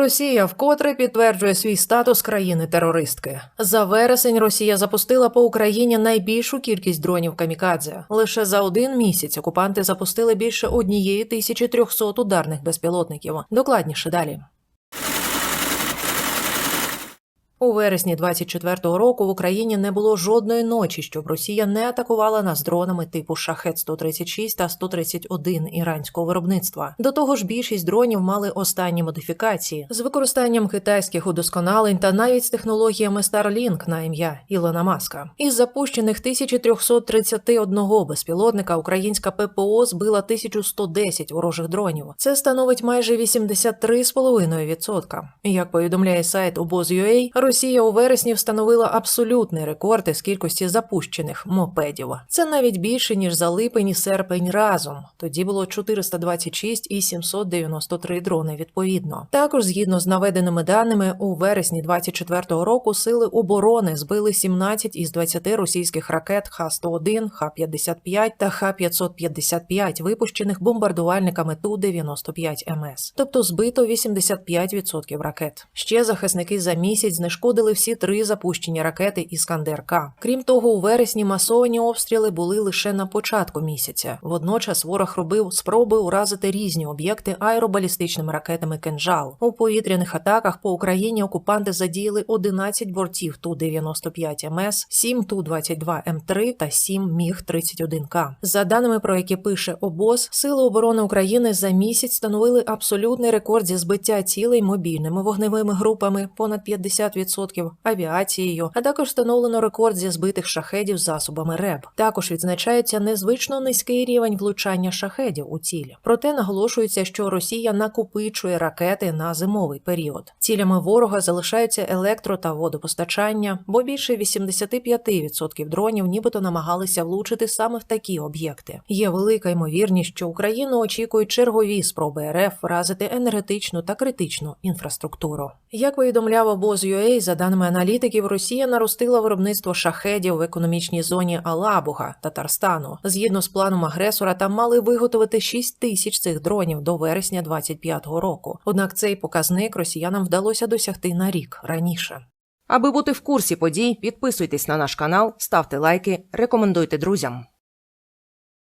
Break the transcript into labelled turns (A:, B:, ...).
A: Росія вкотре підтверджує свій статус країни-терористки. За вересень Росія запустила по Україні найбільшу кількість дронів камікадзе. Лише за один місяць окупанти запустили більше однієї тисячі трьохсот ударних безпілотників. Докладніше далі. У вересні 24-го року в Україні не було жодної ночі, щоб Росія не атакувала нас дронами типу шахет 136 та 131 іранського виробництва. До того ж, більшість дронів мали останні модифікації з використанням китайських удосконалень та навіть з технологіями Starlink на ім'я Ілона Маска. Із запущених 1331 безпілотника українська ППО збила 1110 ворожих дронів. Це становить майже 83,5%. Як повідомляє сайт обоз.ua, Росія у вересні встановила абсолютний рекорд із кількості запущених мопедів. Це навіть більше ніж за липень і серпень разом. Тоді було 426 і 793 дрони відповідно. Також, згідно з наведеними даними, у вересні 24-го року сили оборони збили 17 із 20 російських ракет Х-101, Х-55 та Х-555, випущених бомбардувальниками Ту-95 МС. Тобто збито 85% ракет. Ще захисники за місяць знешкодили всі три запущені ракети Іскандер К. Крім того, у вересні масовані обстріли були лише на початку місяця. Водночас ворог робив спроби уразити різні об'єкти аеробалістичними ракетами Кенжал. У повітряних атаках по Україні окупанти задіяли 11 бортів Ту-95 МС, 7 Ту-22 М3 та 7 Міг-31К. За даними про які пише ОБОЗ, Сили оборони України за місяць встановили абсолютний рекорд зі збиття цілей мобільними вогневими групами понад 50%, авіацією, а також встановлено рекорд зі збитих шахедів засобами РЕБ. Також відзначається незвично низький рівень влучання шахедів у цілі. Проте наголошується, що Росія накопичує ракети на зимовий період. Цілями ворога залишаються електро та водопостачання, бо більше 85% дронів нібито намагалися влучити саме в такі об'єкти. Є велика ймовірність, що Україну очікують чергові спроби РФ вразити енергетичну та критичну інфраструктуру. Як повідомляв за даними аналітиків, Росія наростила виробництво шахедів в економічній зоні Алабуга Татарстану. Згідно з планом агресора, там мали виготовити 6 тисяч цих дронів до вересня 25-го року. Однак цей показник росіянам вдалося досягти на рік раніше.
B: Аби бути в курсі подій, підписуйтесь на наш канал, ставте лайки, рекомендуйте друзям.